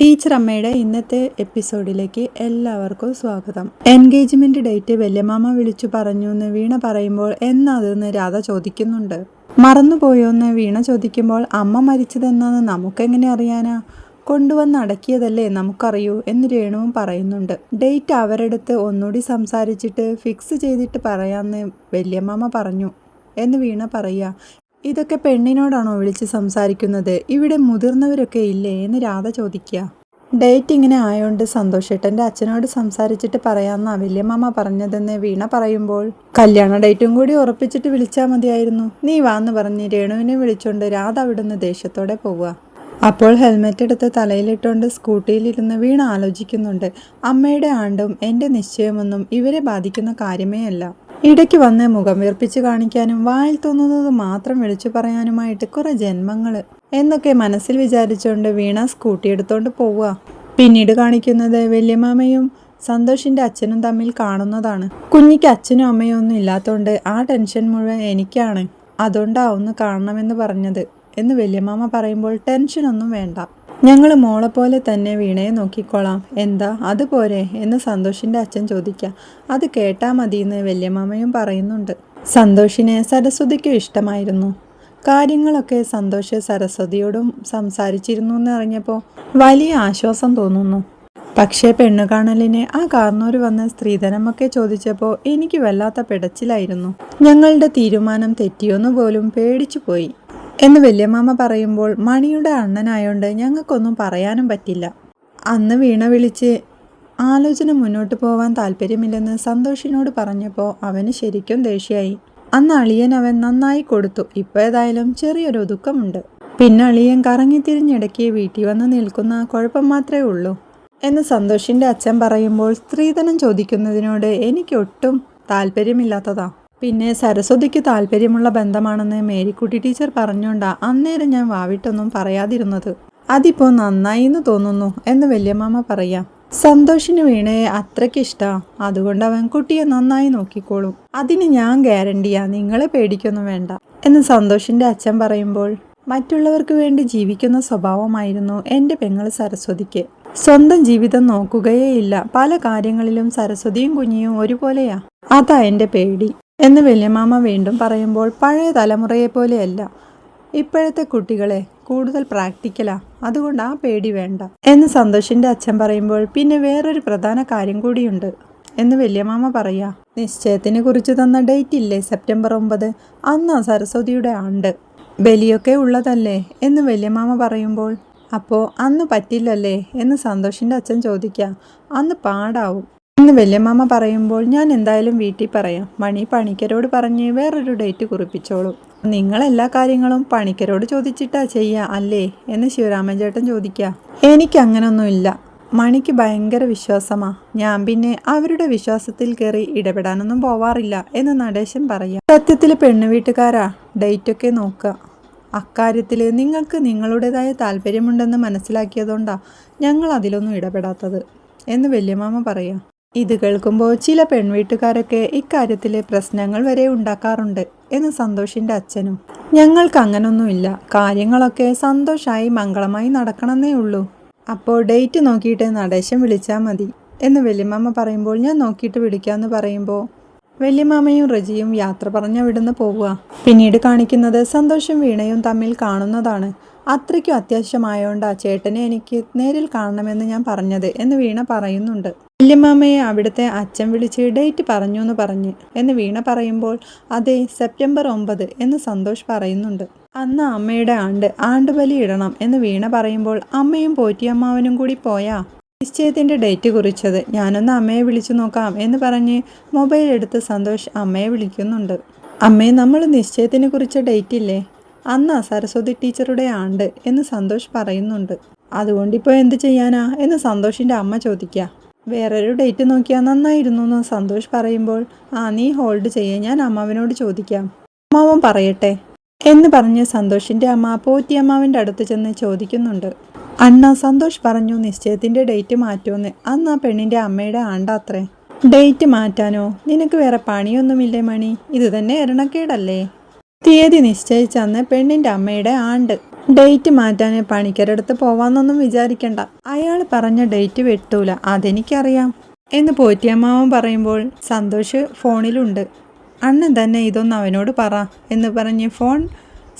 Teacher അമ്മയുടെ ഇന്നത്തെ എപ്പിസോഡിലേക്ക് എല്ലാവർക്കും സ്വാഗതം. എൻഗേജ്മെന്റ് ഡേറ്റ് വല്യമാമ വിളിച്ചു പറഞ്ഞു എന്ന് വീണ പറയുമ്പോൾ എന്നാതെന്ന് രാധ ചോദിക്കുന്നുണ്ട്. മറന്നുപോയോ എന്ന് വീണ ചോദിക്കുമ്പോൾ അമ്മ മരിച്ചതെന്നാന്ന് നമുക്കെങ്ങനെ അറിയാനാ? കൊണ്ടുവന്ന് അടക്കിയതല്ലേ നമുക്കറിയൂ എന്ന് രേണുവും പറയുന്നുണ്ട്. ഡേറ്റ് അവരെടുത്ത് ഒന്നുകൂടി സംസാരിച്ചിട്ട് ഫിക്സ് ചെയ്തിട്ട് പറയാമെന്ന് വല്യമാമ പറഞ്ഞു എന്ന് വീണ പറയുക. ഇതൊക്കെ പെണ്ണിനോടാണോ വിളിച്ച് സംസാരിക്കുന്നത്? ഇവിടെ മുതിർന്നവരൊക്കെ ഇല്ലേ എന്ന് രാധ ചോദിക്കുക. ഡേറ്റ് ഇങ്ങനെ ആയോണ്ട് സന്തോഷേട്ടന്റെ അച്ഛനോട് സംസാരിച്ചിട്ട് പറയാമെന്നാ വല്യമ്മ പറഞ്ഞതെന്ന് വീണ പറയുമ്പോൾ. കല്യാണ ഡേറ്റും കൂടി ഉറപ്പിച്ചിട്ട് വിളിച്ചാൽ മതിയായിരുന്നു. നീ വാന്ന് പറഞ്ഞ് രേണുവിനെ വിളിച്ചോണ്ട് രാധ അവിടുന്ന് ദേഷ്യത്തോടെ പോവുക. അപ്പോൾ ഹെൽമെറ്റ് എടുത്ത് തലയിലിട്ടുകൊണ്ട് സ്കൂട്ടിയിലിരുന്ന് വീണ ആലോചിക്കുന്നുണ്ട്. അമ്മയുടെ ആണ്ടും എന്റെ നിശ്ചയമൊന്നും ഇവരെ ബാധിക്കുന്ന കാര്യമേ അല്ല. ഇടയ്ക്ക് വന്ന് മുഖം വീർപ്പിച്ച് കാണിക്കാനും വായിൽ തോന്നുന്നത് മാത്രം വിളിച്ചു പറയാനുമായിട്ട് കുറെ ജന്മങ്ങൾ എന്നൊക്കെ മനസ്സിൽ വിചാരിച്ചുകൊണ്ട് വീണ സ്കൂട്ടി എടുത്തോണ്ട് പോവുക. പിന്നീട് കാണിക്കുന്നത് വല്യമാമയും സന്തോഷിന്റെ അച്ഛനും തമ്മിൽ കാണുന്നതാണ്. കുഞ്ഞിക്ക് അച്ഛനും അമ്മയും ഒന്നും ഇല്ലാത്തതുകൊണ്ട് ആ ടെൻഷൻ മുഴുവൻ എനിക്കാണ്. അതുകൊണ്ടാ ഒന്ന് കാണണമെന്ന് പറഞ്ഞത് എന്ന് വല്യമാമ പറയുമ്പോൾ ടെൻഷനൊന്നും വേണ്ട. ഞങ്ങൾ മോളെ പോലെ തന്നെ വീണയെ നോക്കിക്കോളാം. എന്താ? അതുപോരെ എന്ന് സന്തോഷിന്റെ അച്ഛൻ ചോദിക്കുക അത് കേട്ടാ മതിയെന്ന് വല്യമാമയും പറയുന്നുണ്ട്. സന്തോഷിനെ സരസ്വതിക്കും ഇഷ്ടമായിരുന്നു. കാര്യങ്ങളൊക്കെ സന്തോഷ് സരസ്വതിയോടും സംസാരിച്ചിരുന്നു എന്നറിഞ്ഞപ്പോൾ വലിയ ആശ്വാസം തോന്നുന്നു. പക്ഷേ പെണ്ണു കാണലിന് ആ കാർന്നൂർ വന്ന് സ്ത്രീധനമൊക്കെ ചോദിച്ചപ്പോൾ എനിക്ക് വല്ലാത്ത പിടച്ചിലായിരുന്നു. ഞങ്ങളുടെ തീരുമാനം തെറ്റിയോന്നു പോലും പേടിച്ചു പോയി. എന്ന് വല്യമാമ പറയുമ്പോൾ മണിയുടെ അണ്ണനായോണ്ട് ഞങ്ങൾക്കൊന്നും പറയാനും പറ്റില്ല. അന്ന് വീണ വിളിച്ച് ആലോചന മുന്നോട്ട് പോവാൻ താല്പര്യമില്ലെന്ന് സന്തോഷിനോട് പറഞ്ഞപ്പോൾ അവന് ശരിക്കും ദേഷ്യമായി. അന്ന് അളിയൻ അവൻ നന്നായി കൊടുത്തു. ഇപ്പോൾ ഏതായാലും ചെറിയൊരു ഒതുക്കമുണ്ട്. പിന്നെ അളിയൻ കറങ്ങിത്തിരിഞ്ഞിടയ്ക്ക് വീട്ടിൽ വന്ന് നിൽക്കുന്ന കുഴപ്പം മാത്രമേ ഉള്ളൂ എന്ന് സന്തോഷിന്റെ അച്ഛൻ പറയുമ്പോൾ സ്ത്രീധനം ചോദിക്കുന്നതിനോട് എനിക്ക് ഒട്ടും താല്പര്യമില്ലാത്തതാ. പിന്നെ സരസ്വതിക്ക് താല്പര്യമുള്ള ബന്ധമാണെന്ന് മേരിക്കുട്ടി ടീച്ചർ പറഞ്ഞുകൊണ്ടാ അന്നേരം ഞാൻ വാവിട്ടൊന്നും പറയാതിരുന്നത്. അതിപ്പോ നന്നായി എന്ന് തോന്നുന്നു എന്ന് വല്യമ്മ പറയാ. സന്തോഷിന് വീണയെ അത്രയ്ക്ക് ഇഷ്ടാ അതുകൊണ്ട് അവൻ കുട്ടിയെ നന്നായി നോക്കിക്കോളും. അതിന് ഞാൻ ഗ്യാരണ്ടിയാ. നിങ്ങളെ പേടിക്കൊന്നും വേണ്ട എന്ന് സന്തോഷിന്റെ അച്ഛൻ പറയുമ്പോൾ മറ്റുള്ളവർക്ക് വേണ്ടി ജീവിക്കുന്ന സ്വഭാവമായിരുന്നു എന്റെ പെങ്ങൾ സരസ്വതിക്ക്. സ്വന്തം ജീവിതം നോക്കുകയേ ഇല്ല. പല കാര്യങ്ങളിലും സരസ്വതിയും കുഞ്ഞിയും ഒരുപോലെയാ. അതാ എന്റെ പേടി. എന്ന് വല്യമാമ വീണ്ടും പറയുമ്പോൾ പഴയ തലമുറയെ പോലെയല്ല ഇപ്പോഴത്തെ കുട്ടികളെ കൂടുതൽ പ്രാക്ടിക്കലാ. അതുകൊണ്ട് ആ പേടി വേണ്ട. എന്ന് സന്തോഷിന്റെ അച്ഛൻ പറയുമ്പോൾ പിന്നെ വേറൊരു പ്രധാന കാര്യം കൂടിയുണ്ട്. എന്ന് വല്യമാമ പറയാ. നിശ്ചയത്തിനെ കുറിച്ച് തന്ന ഡേറ്റ് ഇല്ലേ? സെപ്റ്റംബർ ഒമ്പത്. അന്നാ സരസ്വതിയുടെ ആണ്ട്. ബലിയൊക്കെ ഉള്ളതല്ലേ? എന്ന് വല്യമാമ പറയുമ്പോൾ അപ്പോൾ അന്ന് പറ്റില്ലല്ലേ? എന്ന് സന്തോഷിന്റെ അച്ഛൻ ചോദിക്കുക അന്ന് പാടാവും. എന്ന് വല്യമ്മ പറയുമ്പോൾ ഞാൻ എന്തായാലും വീട്ടിൽ പറയാം. മണി പണിക്കരോട് പറഞ്ഞ് വേറൊരു ഡേറ്റ് കുറിപ്പിച്ചോളൂ. നിങ്ങൾ എല്ലാ കാര്യങ്ങളും പണിക്കരോട് ചോദിച്ചിട്ടാ ചെയ്യുക അല്ലേ? എന്ന് ശിവരാമൻ ചേട്ടൻ ചോദിക്കുക എനിക്ക് അങ്ങനൊന്നുമില്ല മണിക്ക് ഭയങ്കര വിശ്വാസമാ. ഞാൻ പിന്നെ അവരുടെ വിശ്വാസത്തിൽ കയറി ഇടപെടാനൊന്നും പോവാറില്ല എന്ന് നടേശൻ പറയാം. സത്യത്തിൽ പെണ്ണു വീട്ടുകാരാ. ഡേറ്റൊക്കെ നോക്കുക അക്കാര്യത്തിൽ നിങ്ങൾക്ക് നിങ്ങളുടേതായ താല്പര്യമുണ്ടെന്ന് മനസ്സിലാക്കിയതുകൊണ്ടാണ് ഞങ്ങൾ അതിലൊന്നും ഇടപെടാത്തത് എന്ന് വല്യമാമ പറയാം. ഇത് കേൾക്കുമ്പോൾ ചില പെൺവീട്ടുകാരൊക്കെ ഇക്കാര്യത്തിൽ പ്രശ്നങ്ങൾ വരെ ഉണ്ടാക്കാറുണ്ട് എന്ന് സന്തോഷിന്റെ അച്ഛനും. ഞങ്ങൾക്ക് അങ്ങനൊന്നുമില്ല കാര്യങ്ങളൊക്കെ സന്തോഷമായി മംഗളമായി നടക്കണമെന്നേ ഉള്ളൂ. അപ്പോൾ ഡേറ്റ് നോക്കിയിട്ട് നടേശം വിളിച്ചാൽ മതി എന്ന് വല്യമ്മ പറയുമ്പോൾ ഞാൻ നോക്കിയിട്ട് വിളിക്കാമെന്ന് പറയുമ്പോൾ വല്യമാമയും റജിയും യാത്ര പറഞ്ഞ വിടുന്ന് പോവുക. പിന്നീട് കാണിക്കുന്നത് സന്തോഷം വീണയും തമ്മിൽ കാണുന്നതാണ്. അത്രയ്ക്കും അത്യാവശ്യമായോണ്ടാ ചേട്ടനെ എനിക്ക് നേരിൽ കാണണമെന്ന് ഞാൻ പറഞ്ഞത് എന്ന് വീണ പറയുന്നുണ്ട്. വല്യമ്മാമയെ അവിടുത്തെ അച്ഛൻ വിളിച്ച് ഡേറ്റ് പറഞ്ഞു എന്ന് പറഞ്ഞ് എന്ന് വീണ പറയുമ്പോൾ അതെ സെപ്റ്റംബർ ഒമ്പത് എന്ന് സന്തോഷ് പറയുന്നുണ്ട്. അന്ന് അമ്മയുടെ ആണ്ട് ആണ്ടുബലി ഇടണം എന്ന് വീണ പറയുമ്പോൾ അമ്മയും പോറ്റിയമ്മാവനും കൂടി പോയാ? നിശ്ചയത്തിന്റെ ഡേറ്റ് കുറിച്ചത്. ഞാനൊന്ന് അമ്മയെ വിളിച്ചു നോക്കാം എന്ന് പറഞ്ഞ് മൊബൈൽ എടുത്ത് സന്തോഷ് അമ്മയെ വിളിക്കുന്നുണ്ട്. അമ്മയെ നമ്മൾ നിശ്ചയത്തിനെ കുറിച്ച ഡേറ്റ് ഇല്ലേ അന്നാ സരസ്വതി ടീച്ചറുടെ ആണ്ട് എന്ന് സന്തോഷ് പറയുന്നുണ്ട്. അതുകൊണ്ടിപ്പോൾ എന്ത് ചെയ്യാനാ? എന്ന് സന്തോഷിന്റെ അമ്മ ചോദിക്കുക വേറൊരു ഡേറ്റ് നോക്കിയാൽ നന്നായിരുന്നു എന്ന് സന്തോഷ് പറയുമ്പോൾ ആ നീ ഹോൾഡ് ചെയ്യേ ഞാൻ അമ്മാവിനോട് ചോദിക്കാം. അമ്മാവൻ പറയട്ടെ. എന്ന് പറഞ്ഞ് സന്തോഷിന്റെ അമ്മ പോറ്റി അമ്മാവിന്റെ അടുത്ത് ചെന്ന് ചോദിക്കുന്നുണ്ട്. അണ്ണ സന്തോഷ് പറഞ്ഞു നിശ്ചയത്തിന്റെ ഡേറ്റ് മാറ്റുമെന്ന്. അന്ന് ആ പെണ്ണിന്റെ അമ്മയുടെ ആണ്ടാത്രേ. ഡേറ്റ് മാറ്റാനോ? നിനക്ക് വേറെ പണിയൊന്നുമില്ലേ മണി? ഇത് തന്നെ എരണക്കേടല്ലേ തീയതി നിശ്ചയിച്ചന്ന് പെണ്ണിന്റെ അമ്മയുടെ ആണ്ട്. ഡേറ്റ് മാറ്റാൻ പണിക്കരടുത്ത് പോവാന്നൊന്നും വിചാരിക്കണ്ട. അയാൾ പറഞ്ഞ ഡേറ്റ് വെട്ടൂല അതെനിക്കറിയാം. എന്ന് പോറ്റിയമ്മാവൻ പറയുമ്പോൾ സന്തോഷ് ഫോണിലുണ്ട്. അണ്ണൻ തന്നെ ഇതൊന്ന് അവനോട് പറ എന്ന് പറഞ്ഞ് ഫോൺ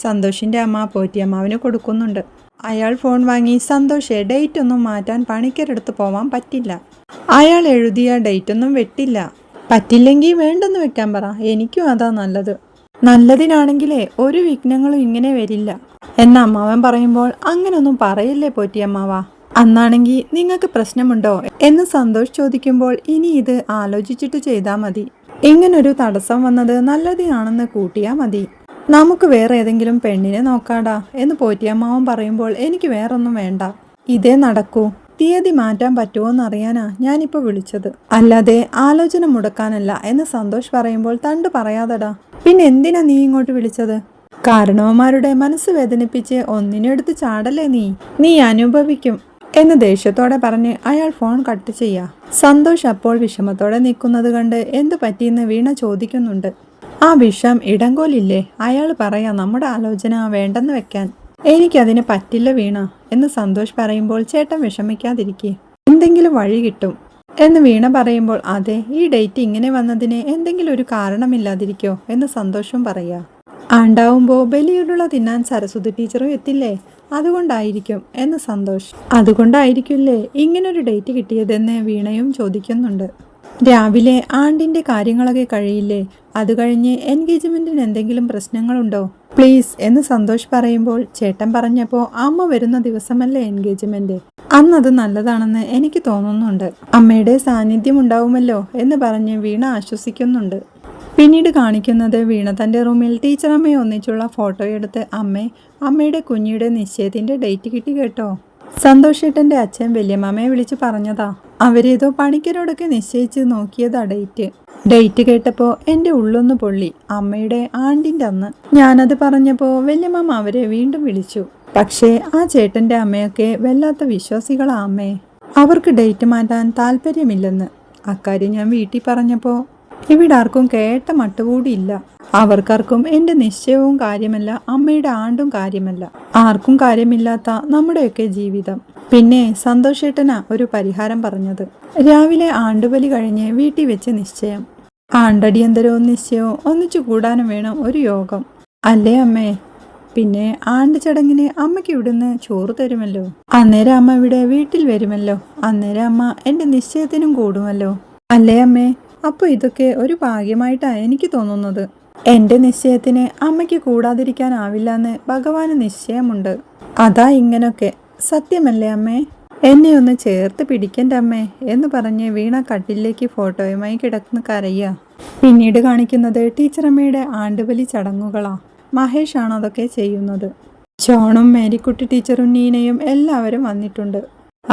സന്തോഷിന്റെ അമ്മ പോറ്റിയമ്മാവിന് കൊടുക്കുന്നുണ്ട്. അയാൾ ഫോൺ വാങ്ങി സന്തോഷേ ഡേറ്റ് ഒന്നും മാറ്റാൻ പണിക്കരടുത്ത് പോവാൻ പറ്റില്ല. അയാൾ എഴുതിയ ഡേറ്റ് ഒന്നും വെട്ടില്ല. പറ്റില്ലെങ്കിൽ വേണ്ടെന്ന് വെക്കാൻ പറ എനിക്കും അതാ നല്ലത്. നല്ലതിനാണെങ്കിലേ ഒരു വിഘ്നങ്ങളും ഇങ്ങനെ വരില്ല. എന്ന അമ്മാവൻ പറയുമ്പോൾ അങ്ങനൊന്നും പറയില്ലേ പോറ്റിയമ്മാവ അന്നാണെങ്കിൽ നിങ്ങൾക്ക് പ്രശ്നമുണ്ടോ? എന്ന് സന്തോഷ് ചോദിക്കുമ്പോൾ ഇനി ഇത് ആലോചിച്ചിട്ട് ചെയ്താൽ മതി. ഇങ്ങനൊരു തടസ്സം വന്നത് നല്ലതാണെന്ന് കൂട്ടിയാൽ മതി. നമുക്ക് വേറെ ഏതെങ്കിലും പെണ്ണിനെ നോക്കാടാ. എന്ന് പോറ്റിയമ്മാവൻ പറയുമ്പോൾ എനിക്ക് വേറൊന്നും വേണ്ട. ഇതേ നടക്കൂ. തീയതി മാറ്റാൻ പറ്റുമോന്ന് അറിയാനാ ഞാനിപ്പോൾ വിളിച്ചത്. അല്ലാതെ ആലോചന മുടക്കാനല്ല. എന്ന് സന്തോഷ് പറയുമ്പോൾ തണ്ട് പറയാതടാ. പിന്നെ എന്തിനാ നീ ഇങ്ങോട്ട് വിളിച്ചത്? കാരണവന്മാരുടെ മനസ്സ് വേദനിപ്പിച്ച് ഒന്നിനെടുത്ത് ചാടല്ലേ നീ? നീ അനുഭവിക്കും എന്ന് ദേഷ്യത്തോടെ പറഞ്ഞ് അയാൾ ഫോൺ കട്ട് ചെയ്യാ. സന്തോഷ് അപ്പോൾ വിഷമത്തോടെ നിൽക്കുന്നത് കണ്ട് എന്തു പറ്റിയെന്ന് വീണ ചോദിക്കുന്നുണ്ട്. ആ വിഷം ഇടങ്കോലില്ലേ? അയാൾ പറയാ നമ്മുടെ ആലോചന വേണ്ടെന്ന് വെക്കാൻ. എനിക്കതിന് പറ്റില്ല വീണ എന്ന് സന്തോഷ് പറയുമ്പോൾ ചേട്ടൻ വിഷമിക്കാതിരിക്കേ. എന്തെങ്കിലും വഴി കിട്ടും എന്ന് വീണ പറയുമ്പോൾ അതെ ഈ ഡേറ്റ് ഇങ്ങനെ വന്നതിന് എന്തെങ്കിലും ഒരു കാരണമില്ലാതിരിക്കോ എന്ന് സന്തോഷം പറയാ. ആണ്ടാവുമ്പോൾ ബലിയിലുള്ള തിന്നാൻ സരസ്വതി ടീച്ചറും എത്തില്ലേ? അതുകൊണ്ടായിരിക്കും എന്ന് സന്തോഷ്. അതുകൊണ്ടായിരിക്കില്ലേ ഇങ്ങനൊരു ഡേറ്റ് കിട്ടിയതെന്ന് വീണയും ചോദിക്കുന്നുണ്ട്. രാവിലെ ആണ്ടിന്റെ കാര്യങ്ങളൊക്കെ കഴിയില്ലേ? അത് കഴിഞ്ഞ് എൻഗേജ്മെന്റിന് എന്തെങ്കിലും പ്രശ്നങ്ങളുണ്ടോ? പ്ലീസ് എന്ന് സന്തോഷ് പറയുമ്പോൾ ചേട്ടൻ പറഞ്ഞപ്പോൾ അമ്മ വരുന്ന ദിവസമല്ലേ എൻഗേജ്മെന്റ് അന്നത് നല്ലതാണെന്ന് എനിക്ക് തോന്നുന്നുണ്ട്. അമ്മയുടെ സാന്നിധ്യം ഉണ്ടാവുമല്ലോ എന്ന് പറഞ്ഞ് വീണ ആശ്വസിക്കുന്നുണ്ട്. പിന്നീട് കാണിക്കുന്നത് വീണ തന്റെ റൂമിൽ ടീച്ചറമ്മയെ ഒന്നിച്ചുള്ള ഫോട്ടോ എടുത്ത് അമ്മേ അമ്മയുടെ കുഞ്ഞിയുടെ നിശ്ചയത്തിന്റെ ഡേറ്റ് കിട്ടി കേട്ടോ. സന്തോഷേട്ടന്റെ അച്ഛൻ വല്യമ്മയെ വിളിച്ച് പറഞ്ഞതാ. അവരേതോ പണിക്കരോടൊക്കെ നിശ്ചയിച്ച് നോക്കിയതാ ഡേറ്റ്. ഡേറ്റ് കേട്ടപ്പോൾ എന്റെ ഉള്ളൊന്ന് പൊള്ളി. അമ്മയുടെ ആണ്ടിന്റെ അന്ന്. ഞാനത് പറഞ്ഞപ്പോൾ വല്യമ്മ അവരെ വീണ്ടും വിളിച്ചു. പക്ഷേ ആ ചേട്ടന്റെ അമ്മയൊക്കെ വല്ലാത്ത വിശ്വാസികളാ അമ്മേ. അവർക്ക് ഡേറ്റ് മാറ്റാൻ താല്പര്യമില്ലെന്ന്. അക്കാര്യം ഞാൻ വീട്ടിൽ പറഞ്ഞപ്പോൾ ഇവിടെ ആർക്കും കേട്ട മട്ടുകൂടിയില്ല അവർക്കാർക്കും എന്റെ നിശ്ചയവും കാര്യമല്ല അമ്മയുടെ ആണ്ടും കാര്യമല്ല. ആർക്കും കാര്യമില്ലാത്ത നമ്മുടെയൊക്കെ ജീവിതം. പിന്നെ സന്തോഷേട്ടനാ ഒരു പരിഹാരം പറഞ്ഞത്. രാവിലെ ആണ്ടുബലി കഴിഞ്ഞ് വീട്ടിൽ വെച്ച് നിശ്ചയം. ആണ്ടടിയന്തരവും നിശ്ചയവും ഒന്നിച്ചു കൂടാനും വേണം ഒരു യോഗം. അല്ലേ അമ്മേ? പിന്നെ ആണ്ട് ചടങ്ങിന് അമ്മയ്ക്ക് ഇവിടുന്ന് ചോറ് തരുമല്ലോ? അന്നേരം അമ്മ ഇവിടെ വീട്ടിൽ വരുമല്ലോ. അന്നേരം അമ്മ എന്റെ നിശ്ചയത്തിനും കൂടുമല്ലോ. അല്ലേ അമ്മേ? അപ്പോൾ ഇതൊക്കെ ഒരു ഭാഗ്യമായിട്ടാണ് എനിക്ക് തോന്നുന്നത്. എന്റെ നിശ്ചയത്തിന് അമ്മയ്ക്ക് കൂടാതിരിക്കാനാവില്ല എന്ന് ഭഗവാന് നിശ്ചയമുണ്ട്. അതാ ഇങ്ങനൊക്കെ. സത്യമല്ലേ അമ്മേ? എന്നെ ഒന്ന് ചേർത്ത് പിടിക്കണ്ട അമ്മേ എന്ന് പറഞ്ഞ് വീണ കട്ടിലേക്ക് ഫോട്ടോയുമായി കിടക്കുന്ന കരയ്യ പിന്നീട് കാണിക്കുന്നത് ടീച്ചറമ്മയുടെ ആണ്ടുബലി ചടങ്ങുകളാ. മഹേഷാണ് അതൊക്കെ ചെയ്യുന്നത്. ജോണും മേരിക്കുട്ടി ടീച്ചറും നീനയും എല്ലാവരും വന്നിട്ടുണ്ട്.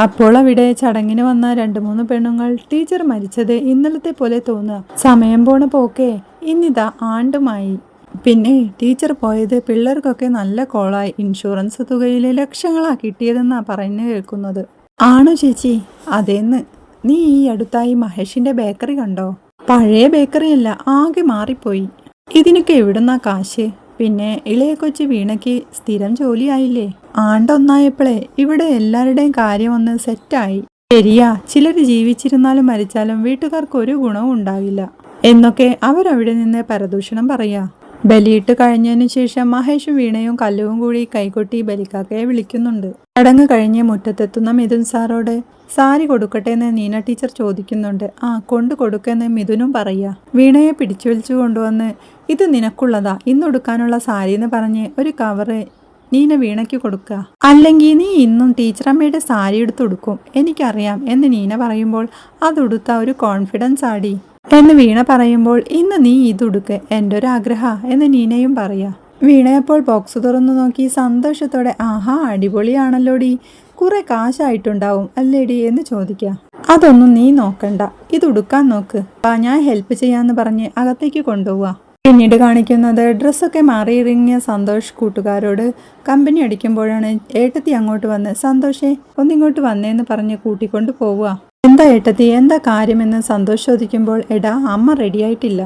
അപ്പോൾ അവിടെ ചടങ്ങിന് വന്ന രണ്ടു മൂന്ന് പെണ്ണുങ്ങൾ ടീച്ചർ മരിച്ചത് ഇന്നലത്തെ പോലെ തോന്നുക. സമയം പോണ പോക്കേ ഇന്നിതാ ആണ്ടുമായി. പിന്നെ ടീച്ചർ പോയത് പിള്ളേർക്കൊക്കെ നല്ല കോളായി. ഇൻഷുറൻസ് തുകയിൽ ലക്ഷങ്ങളാ കിട്ടിയതെന്നാ പറഞ്ഞു കേൾക്കുന്നത്. ആണോ ചേച്ചി അതേന്ന്. നീ ഈ അടുത്തായി മഹേഷിന്റെ ബേക്കറി കണ്ടോ? പഴയ ബേക്കറിയല്ല ആകെ മാറിപ്പോയി. ഇതിനൊക്കെ എവിടുന്നാ കാശ്? പിന്നെ ഇളയ കൊച്ചു വീണയ്ക്ക് സ്ഥിരം ജോലിയായില്ലേ? ആണ്ടൊന്നായപ്പോഴേ ഇവിടെ എല്ലാവരുടെയും കാര്യം ഒന്ന് സെറ്റായി. ശരിയാ ചിലർ ജീവിച്ചിരുന്നാലും മരിച്ചാലും വീട്ടുകാർക്ക് ഒരു ഗുണവും ഉണ്ടാവില്ല. എന്നൊക്കെ അവരവിടെ നിന്ന് പരദൂഷണം പറയാ. ബലിയിട്ട് കഴിഞ്ഞതിന് ശേഷം മഹേഷും വീണയും കല്ലുവും കൂടി കൈകൊട്ടി ബലിക്കാക്കയെ വിളിക്കുന്നുണ്ട്. ചടങ്ങ് കഴിഞ്ഞ് മുറ്റത്തെത്തുന്ന മിഥുൻ സാറോട് സാരി കൊടുക്കട്ടെ എന്ന് നീന ടീച്ചർ ചോദിക്കുന്നുണ്ട്. ആ കൊണ്ടു കൊടുക്കെന്ന് മിഥുനും പറയാ. വീണയെ പിടിച്ചു വലിച്ചു കൊണ്ടുവന്ന് ഇത് നിനക്കുള്ളതാ ഇന്നൊടുക്കാനുള്ള സാരി എന്ന് പറഞ്ഞ് ഒരു കവറ് നീന വീണയ്ക്ക് കൊടുക്കുക അല്ലെങ്കിൽ നീ ഇന്നും ടീച്ചറമ്മയുടെ സാരി എടുത്ത് കൊടുക്കും എനിക്കറിയാം എന്ന് നീന പറയുമ്പോൾ അതുടുത്ത ഒരു കോൺഫിഡൻസ് ആടി. എന്ന് വീണ പറയുമ്പോൾ ഇന്ന് നീ ഇതുടുക്ക് എന്റെ ഒരു ആഗ്രഹ എന്ന് നീനയും പറയാ. വീണയപ്പോൾ ബോക്സ് തുറന്നു നോക്കി സന്തോഷത്തോടെ ആഹാ അടിപൊളിയാണല്ലോടി. കുറെ കാശായിട്ടുണ്ടാവും അല്ലേടി? എന്ന് ചോദിക്കാം. അതൊന്നും നീ നോക്കണ്ട. ഇതുടുക്കാൻ നോക്ക്. ഞാൻ ഹെൽപ്പ് ചെയ്യാന്ന് പറഞ്ഞ് അകത്തേക്ക് കൊണ്ടുപോവാ. പിന്നീട് കാണിക്കുന്നത് ഡ്രസ്സൊക്കെ മാറിയിറങ്ങിയ സന്തോഷ് കൂട്ടുകാരോട് കമ്പനി അടിക്കുമ്പോഴാണ് ഏട്ടത്തി അങ്ങോട്ട് വന്ന് സന്തോഷേ ഒന്നിങ്ങോട്ട് വന്നേന്ന് പറഞ്ഞ് കൂട്ടിക്കൊണ്ട് പോവുക. എന്താ ഏട്ടത്തി എന്താ കാര്യമെന്ന് സന്തോഷ് ചോദിക്കുമ്പോൾ എടാ അമ്മ റെഡിയായിട്ടില്ല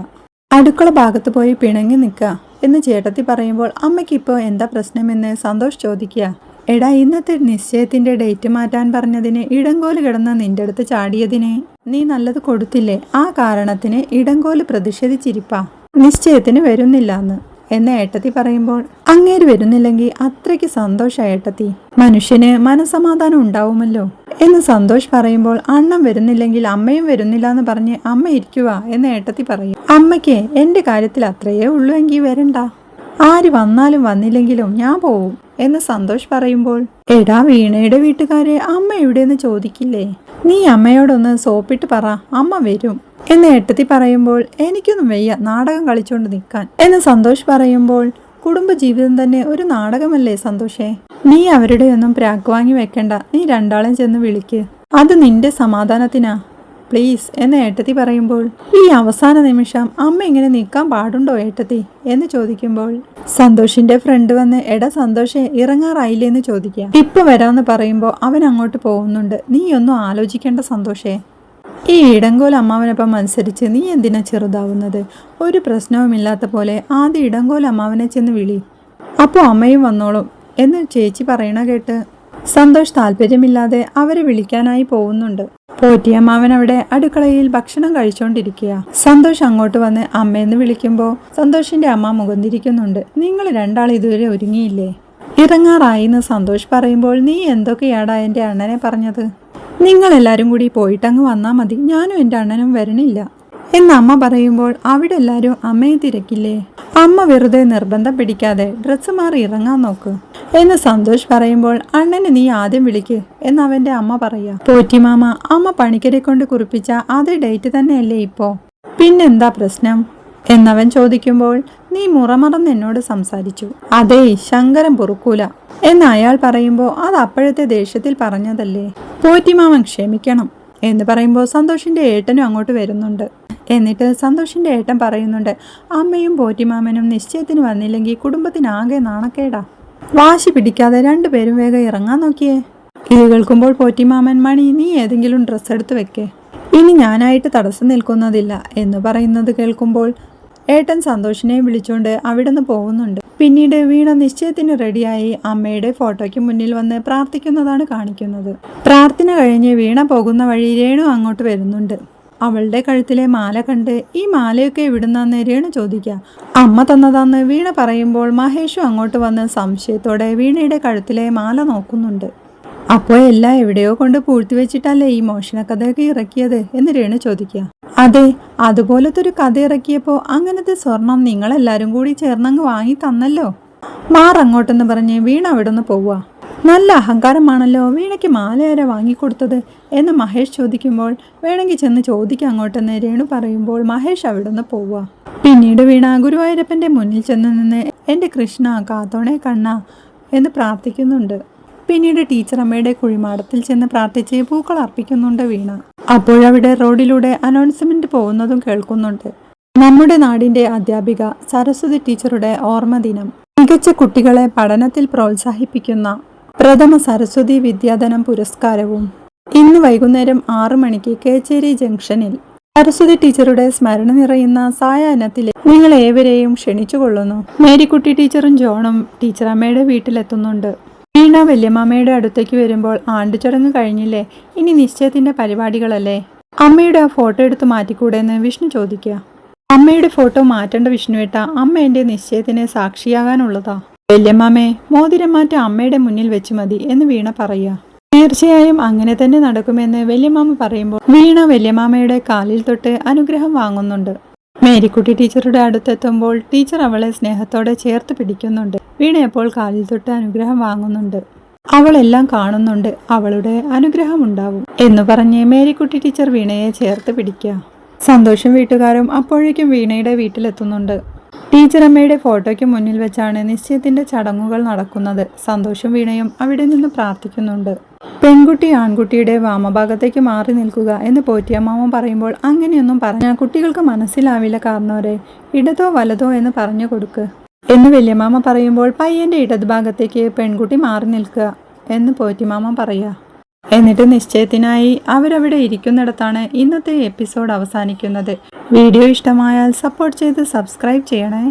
അടുക്കള ഭാഗത്ത് പോയി പിണങ്ങി നിൽക്കുക. എന്ന് ചേട്ടത്തി പറയുമ്പോൾ അമ്മയ്ക്കിപ്പോൾ എന്താ പ്രശ്നമെന്ന് സന്തോഷ് ചോദിക്കുക. എടാ ഇന്നത്തെ നിശ്ചയത്തിന്റെ ഡേറ്റ് മാറ്റാൻ പറഞ്ഞതിന് ഇടങ്കോൽ കിടന്ന് നിന്റെ അടുത്ത് ചാടിയതിനെ നീ നല്ലത് കൊടുത്തില്ലേ? ആ കാരണത്തിന് ഇടങ്കോൽ പ്രതിഷേധിച്ചിരിപ്പാ. നിശ്ചയത്തിന് വരുന്നില്ല എന്ന് ഏട്ടത്തി പറയുമ്പോൾ അങ്ങേര് വരുന്നില്ലെങ്കിൽ അത്രയ്ക്ക് സന്തോഷ ഏട്ടത്തി. മനുഷ്യന് മനസമാധാനം ഉണ്ടാവുമല്ലോ. എന്ന് സന്തോഷ് പറയുമ്പോൾ അണ്ണം വരുന്നില്ലെങ്കിൽ അമ്മയും വരുന്നില്ല എന്ന് പറഞ്ഞ് അമ്മ ഇരിക്കുക എന്ന് ഏട്ടത്തി പറയും. അമ്മയ്ക്ക് എന്റെ കാര്യത്തിൽ അത്രയേ ഉള്ളൂ എങ്കിൽ വരണ്ട. ആര് വന്നാലും വന്നില്ലെങ്കിലും ഞാൻ പോവും എന്ന് സന്തോഷ് പറയുമ്പോൾ എടാ വീണയുടെ വീട്ടുകാരെ അമ്മ എവിടെയെന്ന് ചോദിക്കില്ലേ? നീ അമ്മയോടൊന്ന് സോപ്പിട്ട് പറ അമ്മ വരും എന്ന് എട്ടത്തി പറയുമ്പോൾ എനിക്കൊന്നും വയ്യ നാടകം കളിച്ചുകൊണ്ട് നിൽക്കാൻ എന്ന് സന്തോഷ് പറയുമ്പോൾ കുടുംബജീവിതം തന്നെ ഒരു നാടകമല്ലേ സന്തോഷേ? നീ അവരുടെ ഒന്നും പ്രാക്ക് വാങ്ങി വെക്കണ്ട നീ രണ്ടാളും ചെന്ന് വിളിക്ക്. അത് നിന്റെ സമാധാനത്തിനാ. പ്ലീസ് എന്ന് ഏട്ടത്തി പറയുമ്പോൾ. ഈ അവസാന നിമിഷം അമ്മ ഇങ്ങനെ നിൽക്കാൻ പാടുണ്ടോ ഏട്ടത്തി? എന്ന് ചോദിക്കുമ്പോൾ സന്തോഷിന്റെ ഫ്രണ്ട് വന്ന് എടാ സന്തോഷേ ഇറങ്ങാറായില്ലേ? എന്ന് ചോദിക്കുക. ഇപ്പൊ വരാമെന്ന് പറയുമ്പോൾ അവൻ അങ്ങോട്ട് പോകുന്നുണ്ട്. നീ ഒന്നും ആലോചിക്കേണ്ട സന്തോഷേ. ഈ ഇടങ്കോൽ അമ്മാവനൊപ്പം മത്സരിച്ച് നീ എന്തിനാ ചെറുതാവുന്നത്? ഒരു പ്രശ്നവുമില്ലാത്ത പോലെ ആദ്യം ഇടങ്കോൽ അമ്മാവനെ ചെന്ന് വിളി. അപ്പോൾ അമ്മയും വന്നോളും. എന്ന് ചേച്ചി പറയണ കേട്ട് സന്തോഷ് താല്പര്യമില്ലാതെ അവരെ വിളിക്കാനായി പോകുന്നുണ്ട്. പോറ്റിയമ്മാവൻ അവിടെ അടുക്കളയിൽ ഭക്ഷണം കഴിച്ചുകൊണ്ടിരിക്കുക സന്തോഷ് അങ്ങോട്ട് വന്ന് അമ്മയെന്ന് വിളിക്കുമ്പോൾ സന്തോഷിന്റെ അമ്മ മുഖന്തിരിക്കുന്നുണ്ട് നിങ്ങൾ രണ്ടാൾ ഇതുവരെ ഒരുങ്ങിയില്ലേ? ഇറങ്ങാറായിന്ന് സന്തോഷ് പറയുമ്പോൾ നീ എന്തൊക്കെയാടാ എന്റെ അണ്ണനെ പറഞ്ഞത്? നിങ്ങൾ എല്ലാവരും കൂടി പോയിട്ടങ്ങ് വന്നാൽ മതി. ഞാനും എന്റെ അണ്ണനും വരണില്ല. എന്ന് അമ്മ പറയുമ്പോൾ അവിടെ എല്ലാവരും അമ്മയെ തിരക്കില്ലേ? അമ്മ വെറുതെ നിർബന്ധം പിടിക്കാതെ ഡ്രസ്സ് മാറി ഇറങ്ങാൻ നോക്ക്. എന്ന് സന്തോഷ് പറയുമ്പോൾ അണ്ണനെ നീ ആദ്യം വിളിക്ക് എന്ന് അവന്റെ അമ്മ പറയാ. പോറ്റിമാമ അമ്മ പണിക്കരെ കൊണ്ട് കുറിപ്പിച്ച അതേ ഡേറ്റ് തന്നെയല്ലേ ഇപ്പോ? പിന്നെന്താ പ്രശ്നം? എന്നവൻ ചോദിക്കുമ്പോൾ നീ മുറമറന്ന് എന്നോട് സംസാരിച്ചു. അതേ ശങ്കരം പൊറുക്കൂല എന്ന് അയാൾ പറയുമ്പോൾ അത് അപ്പോഴത്തെ ദേഷ്യത്തിൽ പറഞ്ഞതല്ലേ? പോറ്റിമാമൻ ക്ഷമിക്കണം എന്ന് പറയുമ്പോൾ സന്തോഷിന്റെ ഏട്ടനും അങ്ങോട്ട് വരുന്നുണ്ട്. എന്നിട്ട് സന്തോഷിന്റെ ഏട്ടൻ പറയുന്നുണ്ട് അമ്മയും പോറ്റിമാമനും നിശ്ചയത്തിന് വന്നില്ലെങ്കിൽ കുടുംബത്തിനാകെ നാണക്കേടാ. വാശി പിടിക്കാതെ രണ്ടുപേരും വേഗം ഇറങ്ങാൻ നോക്കിയേ. ഇത് കേൾക്കുമ്പോൾ പോറ്റിമാമൻ മണി നീ ഏതെങ്കിലും ഡ്രസ്സ് എടുത്ത് വെക്കേ. ഇനി ഞാനായിട്ട് തടസ്സം നിൽക്കുന്നതില്ല എന്ന് പറയുന്നത് കേൾക്കുമ്പോൾ ഏട്ടൻ സന്തോഷിനെ വിളിച്ചുകൊണ്ട് അവിടെ നിന്ന് പോകുന്നുണ്ട്. പിന്നീട് വീണ നിശ്ചയത്തിന് റെഡിയായി അമ്മയുടെ ഫോട്ടോയ്ക്ക് മുന്നിൽ വന്ന് പ്രാർത്ഥിക്കുന്നതാണ് കാണിക്കുന്നത്. പ്രാർത്ഥന കഴിഞ്ഞ് വീണ പോകുന്ന വഴി രേണു അങ്ങോട്ട് വരുന്നുണ്ട്. അവളുടെ കഴുത്തിലെ മാല കണ്ട് ഈ മാലയൊക്കെ എവിടുന്നാന്ന് രേണു ചോദിക്കുക അമ്മ തന്നതാന്ന് വീണ പറയുമ്പോൾ മഹേഷും അങ്ങോട്ട് വന്ന് സംശയത്തോടെ വീണയുടെ കഴുത്തിലെ മാല നോക്കുന്നുണ്ട്. അപ്പോൾ എല്ലാം എവിടെയോ കൊണ്ട് പൂഴ്ത്തി വെച്ചിട്ടല്ലേ ഈ മോഷണക്കഥയൊക്കെ ഇറക്കിയത്? എന്ന് രേണു ചോദിക്കുക അതെ അതുപോലത്തെ ഒരു കഥ ഇറക്കിയപ്പോൾ അങ്ങനത്തെ സ്വർണം നിങ്ങളെല്ലാരും കൂടി ചേർന്നങ്ങ് വാങ്ങി തന്നല്ലോ. മാറങ്ങോട്ടെന്ന് പറഞ്ഞ് വീണ അവിടെ നിന്ന് പോവുക നല്ല അഹങ്കാരമാണല്ലോ വീണയ്ക്ക് മാലയേറെ വാങ്ങിക്കൊടുത്തത്? എന്ന് മഹേഷ് ചോദിക്കുമ്പോൾ വേണമെങ്കിൽ ചെന്ന് ചോദിക്കാം അങ്ങോട്ടെന്ന് രേണു പറയുമ്പോൾ മഹേഷ് അവിടെ നിന്ന് പോവുക പിന്നീട് വീണ ഗുരുവായൂരപ്പന്റെ മുന്നിൽ ചെന്ന് നിന്ന് എന്റെ കൃഷ്ണ കാത്തോണെ കണ്ണ എന്ന് പ്രാർത്ഥിക്കുന്നുണ്ട്. പിന്നീട് ടീച്ചർ അമ്മയുടെ കുഴിമാടത്തിൽ ചെന്ന് പ്രാർത്ഥിച്ച് പൂക്കൾ അർപ്പിക്കുന്നുണ്ട് വീണ. അപ്പോഴവിടെ റോഡിലൂടെ അനൗൺസ്മെന്റ് പോകുന്നതും കേൾക്കുന്നുണ്ട്. നമ്മുടെ നാടിന്റെ അധ്യാപിക സരസ്വതി ടീച്ചറുടെ ഓർമ്മ ദിനം. മികച്ച കുട്ടികളെ പഠനത്തിൽ പ്രോത്സാഹിപ്പിക്കുന്ന പ്രഥമ സരസ്വതി വിദ്യാധനം പുരസ്കാരവും ഇന്ന് വൈകുന്നേരം ആറു മണിക്ക് കേച്ചേരി ജംഗ്ഷനിൽ സരസ്വതി ടീച്ചറുടെ സ്മരണ നിറയുന്ന സായാഹ്നത്തിലെ നിങ്ങൾ ഏവരെയും ക്ഷണിച്ചുകൊള്ളുന്നു. മേരിക്കുട്ടി ടീച്ചറും ജോണും ടീച്ചർ അമ്മയുടെ വീട്ടിലെത്തുന്നുണ്ട്. വീണ വല്യമ്മയുടെ അടുത്തേക്ക് വരുമ്പോൾ ആണ്ടുചടങ്ങ് കഴിഞ്ഞില്ലേ? ഇനി നിശ്ചയത്തിന്റെ പരിപാടികളല്ലേ? അമ്മയുടെ ആ ഫോട്ടോ എടുത്ത് മാറ്റിക്കൂടെ എന്ന് വിഷ്ണു ചോദിക്കുക. അമ്മയുടെ ഫോട്ടോ മാറ്റേണ്ട വിഷ്ണുവേട്ട അമ്മ എന്റെ നിശ്ചയത്തിന് സാക്ഷിയാകാനുള്ളതാ. വല്യമ്മേ മോതിരം മാറ്റം അമ്മയുടെ മുന്നിൽ വെച്ച് മതി എന്ന് വീണ പറയുക. തീർച്ചയായും അങ്ങനെ തന്നെ നടക്കുമെന്ന് വല്യമാമ പറയുമ്പോൾ വീണ വല്യമാമയുടെ കാലിൽ തൊട്ട് അനുഗ്രഹം വാങ്ങുന്നുണ്ട്. മേരിക്കുട്ടി ടീച്ചറുടെ അടുത്തെത്തുമ്പോൾ ടീച്ചർ അവളെ സ്നേഹത്തോടെ ചേർത്ത് പിടിക്കുന്നുണ്ട്. വീണയപ്പോൾ കാലിൽ തൊട്ട് അനുഗ്രഹം വാങ്ങുന്നുണ്ട്? അവളെല്ലാം കാണുന്നുണ്ട്. അവളുടെ അനുഗ്രഹം ഉണ്ടാവും. എന്ന് പറഞ്ഞ് മേരിക്കുട്ടി ടീച്ചർ വീണയെ ചേർത്ത് പിടിക്കുക. സന്തോഷം വീട്ടുകാരും അപ്പോഴേക്കും വീണയുടെ വീട്ടിലെത്തുന്നുണ്ട്. ടീച്ചർ അമ്മയുടെ ഫോട്ടോയ്ക്ക് മുന്നിൽ വെച്ചാണ് നിശ്ചയത്തിന്റെ ചടങ്ങുകൾ നടക്കുന്നത്. സന്തോഷം വീണയും അവിടെ നിന്ന് പ്രാർത്ഥിക്കുന്നുണ്ട്. പെൺകുട്ടി ആൺകുട്ടിയുടെ വാമഭാഗത്തേക്ക് മാറി നിൽക്കുക എന്ന് പോറ്റിയമ്മാമ പറയുമ്പോൾ അങ്ങനെയൊന്നും പറഞ്ഞാൽ കുട്ടികൾക്ക് മനസ്സിലാവില്ല കാരണവരെ. ഇടതോ വലതോ എന്ന് പറഞ്ഞു കൊടുക്ക്. എന്ന് വല്യമാമ പറയുമ്പോൾ പയ്യന്റെ ഇടതുഭാഗത്തേക്ക് പെൺകുട്ടി മാറി നിൽക്കുക എന്ന് പോറ്റിമാമ പറയുക. എന്നിട്ട് നിശ്ചയത്തിനായി അവരവിടെ ഇരിക്കുന്നിടത്താണ് ഇന്നത്തെ എപ്പിസോഡ് അവസാനിക്കുന്നത്. വീഡിയോ ഇഷ്ടമായാൽ സപ്പോർട്ട് ചെയ്ത് സബ്സ്ക്രൈബ് ചെയ്യണേ.